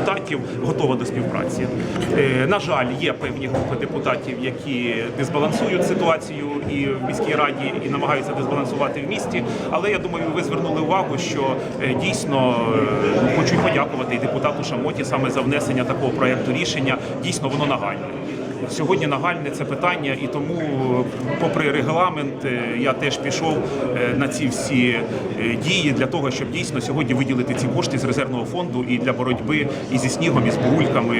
депутатів готова до співпраці. Е, На жаль, є певні групи депутатів, які дисбалансують ситуацію і в міській раді, і намагаються дезбалансувати в місті. Але я думаю, ви звернули увагу, що е, дійсно е, хочу подякувати і депутату Шамоті саме за внесення такого проекту рішення. Дійсно, воно нагальне. Сьогодні нагальне це питання, і тому, попри регламент, е, я теж пішов е, на ці всі е, дії для того, щоб дійсно сьогодні виділити ці кошти з резервного фонду і для боротьби і зі снігом, і з бурульками.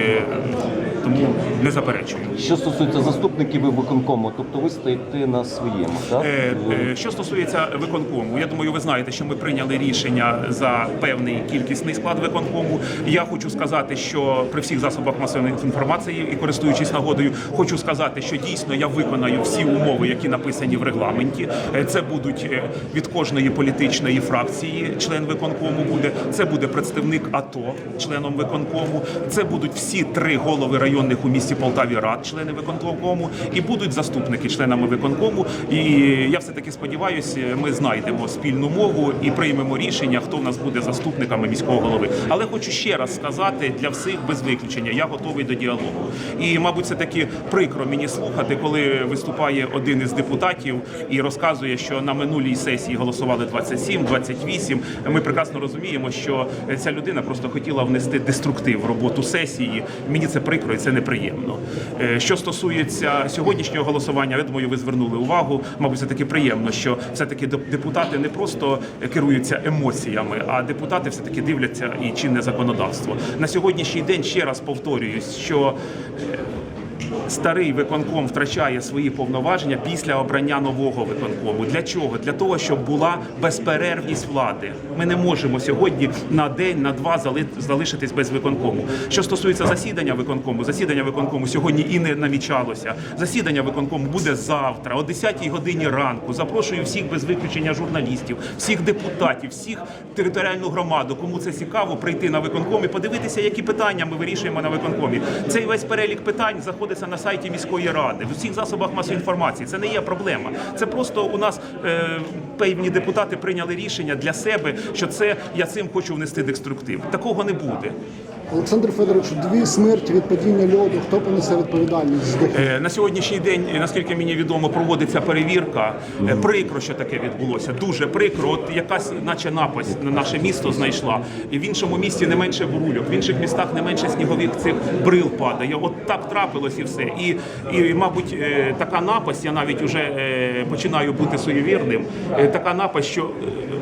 Тому не заперечую. Що стосується заступників і виконкому, тобто ви стоїте на своєму, так? Е, е, Що стосується виконкому, я думаю, ви знаєте, що ми прийняли рішення за певний кількісний склад виконкому. Я хочу сказати, що при всіх засобах масової інформації і користуючись нагодою, хочу сказати, що дійсно я виконаю всі умови, які написані в регламенті. Е, Це будуть е, від кожної політичної фракції член виконкому буде. Це буде представник АТО, членом виконкому. Це будуть всі три голови районних у місті Полтаві рад, члени виконкому, і будуть заступники членами виконкому. І я все таки сподіваюся, ми знайдемо спільну мову і приймемо рішення, хто в нас буде заступниками міського голови. Але хочу ще раз сказати для всіх без виключення, я готовий до діалогу. І, мабуть, це таки прикро мені слухати, коли виступає один із депутатів і розказує, що на минулій сесії голосували 27, 28. Ми прекрасно розуміємо, що ця людина просто хотіла внести деструктив в роботу сесії. Мені це прикро і це неприємно. Е, Що стосується сьогоднішнього голосування, я думаю, ви звернули увагу. Мабуть, це таки приємно, що все-таки деп- депутати не просто керуються емоціями, а депутати все таки дивляться і чинне законодавство. На сьогоднішній день ще раз повторююсь, що е, старий виконком втрачає свої повноваження після обрання нового виконкому. Для чого? Для того, щоб була безперервність влади. Ми не можемо сьогодні на день, на два залишитись без виконкому. Що стосується засідання виконкому, засідання виконкому сьогодні і не намічалося. Засідання виконкому буде завтра, о 10 годині ранку. Запрошую всіх без виключення журналістів, всіх депутатів, всіх територіальну громаду, кому це цікаво, прийти на виконком і подивитися, які питання ми вирішуємо на виконкомі. Цей весь перелік питань знаходиться на сайті міської ради, в усіх засобах масової інформації. Це не є проблема. Це просто у нас е, певні депутати прийняли рішення для себе, що це я цим хочу внести деструктив. Такого не буде. Олександр Федорович, дві смерті від падіння льоду. Хто понесе відповідальність? Е, На сьогоднішній день, е, наскільки мені відомо, проводиться перевірка. Е, Прикро, що таке відбулося. Дуже прикро. От якась, наче напасть на наше місто знайшла. І в іншому місті не менше бурульок, в інших містах не менше снігових цих брил падає. От так трапилось і все. І, і мабуть, така напасть, я навіть вже починаю бути суєвірним. Така напасть, що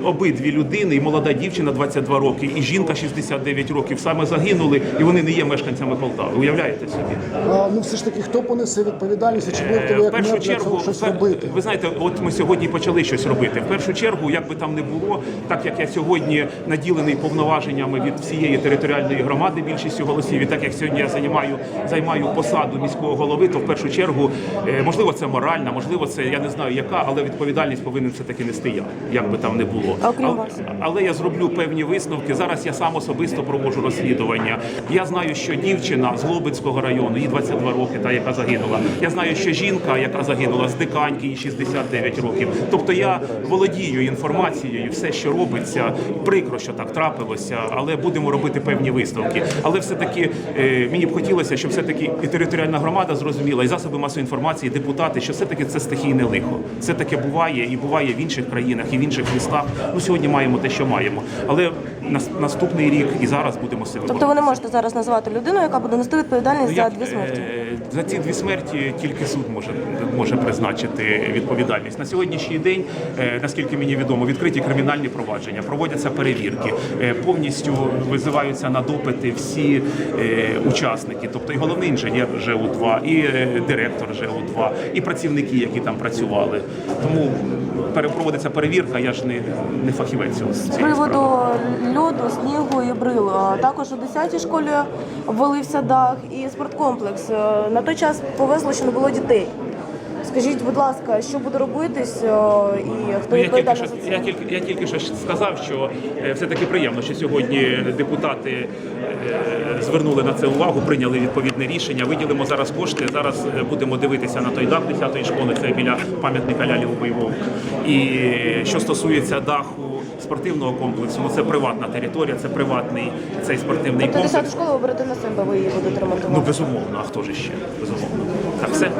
обидві людини, і молода дівчина 22 роки, і жінка 69 років, саме загинули, і вони не є мешканцями Полтави. Уявляєте собі? А, ну все ж таки, хто понесе відповідальність? Чи будете ви Е, В як першу мер для чергу, цього щось пер- робити? ви знаєте, от ми сьогодні почали щось робити. В першу чергу, як би там не було, так як я сьогодні наділений повноваженнями від всієї територіальної громади, більшістю голосів, і так як сьогодні я займаю займаю посаду міського голови, то в першу чергу, е, можливо, це моральна, можливо, це я не знаю яка, але відповідальність повинен все таки нести я, як би там не було. А окрім Але- вас? але я зроблю певні висновки. Зараз я сам особисто проводжу розслідування. Я знаю, що дівчина з Глобицького району, їй 22 роки, та яка загинула. Я знаю, що жінка, яка загинула з Диканьки, їй 69 років. Тобто я володію інформацією, все, що робиться. Прикро, що так трапилося, але будемо робити певні висновки. Але все-таки е, мені б хотілося, щоб все-таки і територіальна громада зрозуміла, і засоби масової інформації, і депутати, що все-таки це стихійне лихо. Це таке буває і буває в інших країнах, і в інших містах. Ну сьогодні маємо те, що маємо. Але нас- наступний рік і зараз будемо з Тобто не можете зараз назвати людину, яка буде нести відповідальність Ну, за дві смерті. е, За ці дві смерті тільки суд може, може призначити відповідальність. На сьогоднішній день, е, наскільки мені відомо, відкриті кримінальні провадження, проводяться перевірки, е, повністю визиваються на допити всі учасники, тобто і головний інженер ЖУ-2, і е, директор ЖУ-2, і працівники, які там працювали. Тому проводиться перевірка, я ж не, не фахівець. З приводу льоду, снігу і брил. Також у 10-й школі обвалився дах і спорткомплекс. Е, На той час повезло, що не було дітей. Скажіть, будь ласка, що буде робитись е, і хто Ну, я, тільки що, я, тільки, я тільки що сказав, що е, все-таки приємно, що сьогодні депутати звернули на це увагу, прийняли відповідне рішення. Виділимо зараз кошти. Зараз будемо дивитися на той дах 10-ї школи, це біля пам'ятника Лялі Убойвовк. І що стосується даху спортивного комплексу. Ну це приватна територія, це приватний цей спортивний Тобто 10 комплекс. школу обрати на себе, ви її будете Ну безумовно, а хто ж ще? Безумовно. Так, все.